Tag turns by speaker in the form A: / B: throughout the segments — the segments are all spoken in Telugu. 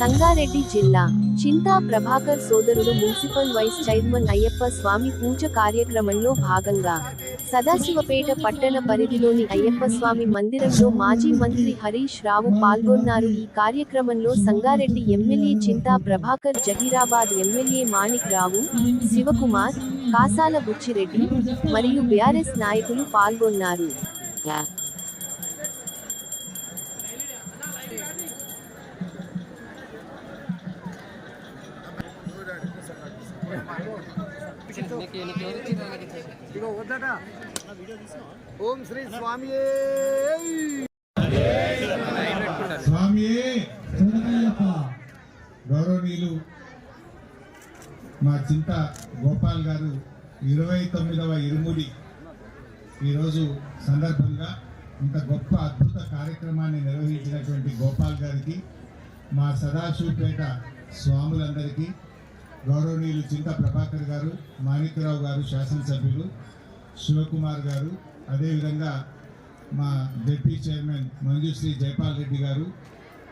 A: సంగారెడ్డి జిల్లా చింతా ప్రభాకర్ సోదరుడు municipal vice chairman Ayyappa Swamy పూజ కార్యక్రమంలో భాగంగా సదాశివపేట పట్టణ పరిధిలోని అయ్యప్ప స్వామి మందిరంలో మాజీ మంత్రి హరీష్ రావు పాల్గొన్నారు. ఈ కార్యక్రమంలో సంగారెడ్డి ఎమ్మెల్యే చింతా ప్రభాకర్ జహీరాబాద్ ఎమ్మెల్యే మాణిక్ రావు శివకుమార్ కాసాల బుచ్చిరెడ్డి మరియు బీఆర్ఎస్ నాయకులు పాల్గొన్నారు.
B: ఓం శ్రీ స్వామి
C: స్వామి గౌరవనీయులు మా చింత గోపాల్ గారు ఇరవై తొమ్మిదవ ఇరుముడి ఈరోజు సందర్భంగా ఇంత గొప్ప అద్భుత కార్యక్రమాన్ని నిర్వహించినటువంటి గోపాల్ గారికి మా సదాశివపేట స్వాములందరికీ గౌరవనీయులు చింత ప్రభాకర్ గారు మాణిక్యరావు గారు శాసనసభ్యులు శివకుమార్ గారు అదేవిధంగా మా డిప్యూటీ చైర్మన్ మంజుశ్రీ జైపాల్ రెడ్డి గారు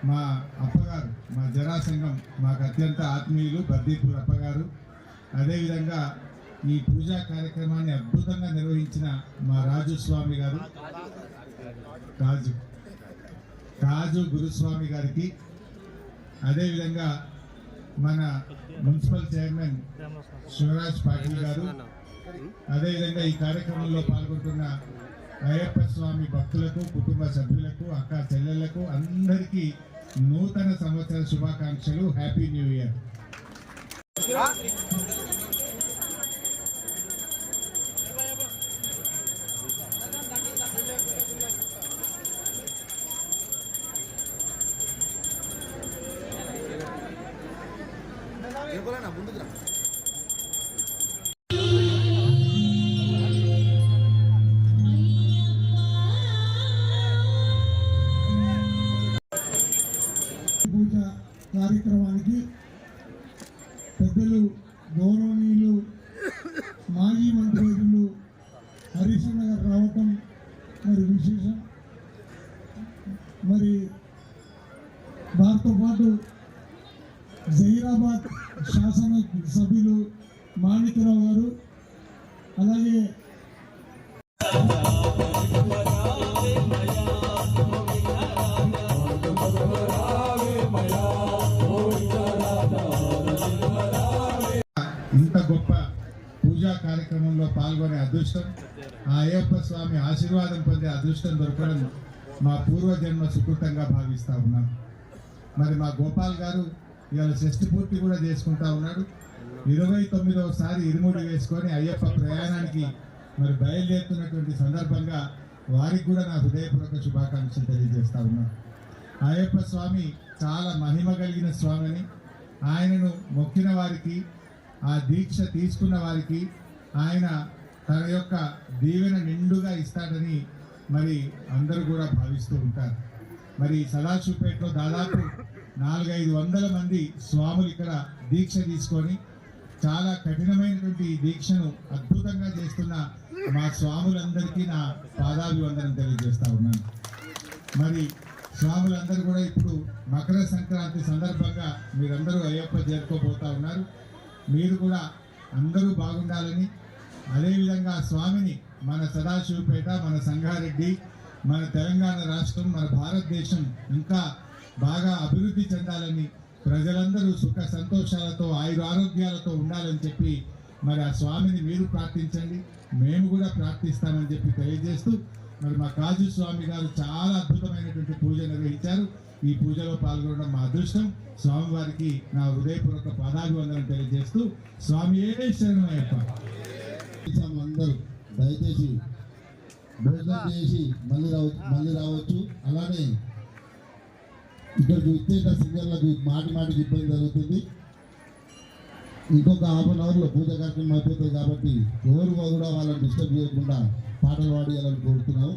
C: మా అప్పగారు మా జనాసంఘం మాకు అత్యంత ఆత్మీయులు బద్దీపూర్ అప్పగారు అదేవిధంగా ఈ పూజా కార్యక్రమాన్ని అద్భుతంగా నిర్వహించిన మా రాజు స్వామి గారు రాజు రాజు గురుస్వామి గారికి అదేవిధంగా మన మున్సిపల్ చైర్మన్ శివరాజ్ పాటిల్ గారు. అదేవిధంగా ఈ కార్యక్రమంలో పాల్గొంటున్న అయ్యప్ప స్వామి భక్తులకు కుటుంబ సభ్యులకు అక్క చెల్లెళ్ళకు అందరికీ నూతన సంవత్సర శుభాకాంక్షలు. Happy new year.
B: ఎవరైనా ముందుకు రా.
D: కార్యక్రమానికి పెద్దలు గౌరవనీయులు మాజీ మంత్రులు హరీశ్వర గారు రావటం మరి విశేషం. మరి వారితో పాటు జహీరాబాద్ శాసన సభ్యులు మాణిక్యరావు గారు. అలాగే
C: ఇంత గొప్ప పూజా కార్యక్రమంలో పాల్గొనే అదృష్టం ఆ అయ్యప్ప స్వామి ఆశీర్వాదం పొందే అదృష్టం దొరకడం మా పూర్వజన్మ సుకృతంగా భావిస్తా ఉన్నాం మరి మా గోపాల్ గారు ఇవాళ షష్టి పూర్తి కూడా చేసుకుంటా ఉన్నాడు. ఇరవై తొమ్మిదవసారి ఇరుముడి వేసుకొని అయ్యప్ప ప్రయాణానికి మరి బయలుదేరుతున్నటువంటి సందర్భంగా వారికి కూడా నా హృదయపూర్వక శుభాకాంక్షలు తెలియజేస్తా ఉన్నాను అయ్యప్ప స్వామి చాలా మహిమ కలిగిన స్వామిని. ఆయనను మొక్కిన వారికి ఆ దీక్ష తీసుకున్న వారికి ఆయన తన యొక్క దీవెన నిండుగా ఇస్తాడని మరి అందరూ కూడా భావిస్తూ ఉంటారు. మరి సదాశివపేటలో దాదాపు నాలుగైదు వందల మంది స్వాములు ఇక్కడ దీక్ష తీసుకొని చాలా కఠినమైనటువంటి దీక్షను అద్భుతంగా చేస్తున్న మా స్వాములందరికీ నా పాదాభివందనం తెలియజేస్తా ఉన్నాను. మరి స్వాములందరూ కూడా ఇప్పుడు మకర సంక్రాంతి సందర్భంగా మీరందరూ అయ్యప్ప చేరుకోబోతా ఉన్నారు. మీరు కూడా అందరూ బాగుండాలని అదేవిధంగా స్వామిని మన సదాశివపేట మన సంగారెడ్డి మన తెలంగాణ రాష్ట్రం మన భారతదేశం ఇంకా బాగా అభివృద్ధి చెందాలని ప్రజలందరూ సుఖ సంతోషాలతో ఆయుర ఆరోగ్యాలతో ఉండాలని చెప్పి మరి ఆ స్వామిని మీరు ప్రార్థించండి. మేము కూడా ప్రార్థిస్తామని చెప్పి తెలియజేస్తూ మరి మా కాజు స్వామి గారు చాలా అద్భుతమైనటువంటి పూజ నిర్వహించారు. ఈ పూజలో పాల్గొనడం మా అదృష్టం. స్వామివారికి నా హృదయపూర్వక పాదాభివందనం తెలియజేస్తూ స్వామి ఏ శరణమయ్యప్ప
E: అందరూ దయచేసి భోజనం చేసి మళ్ళీ రావచ్చు మళ్ళీ రావచ్చు. అలానే ఇక్కడికి విచ్చేట సింగర్లకు మాటి మాటికి ఇబ్బంది జరుగుతుంది. ఇంకొక హాఫ్ అన్ అవర్లో పూజ కార్యక్రమం అయిపోతుంది కాబట్టి ఎవరు కూడా వాళ్ళని డిస్టర్బ్ చేయకుండా పాటలు పాడేయాలని కోరుతున్నాము.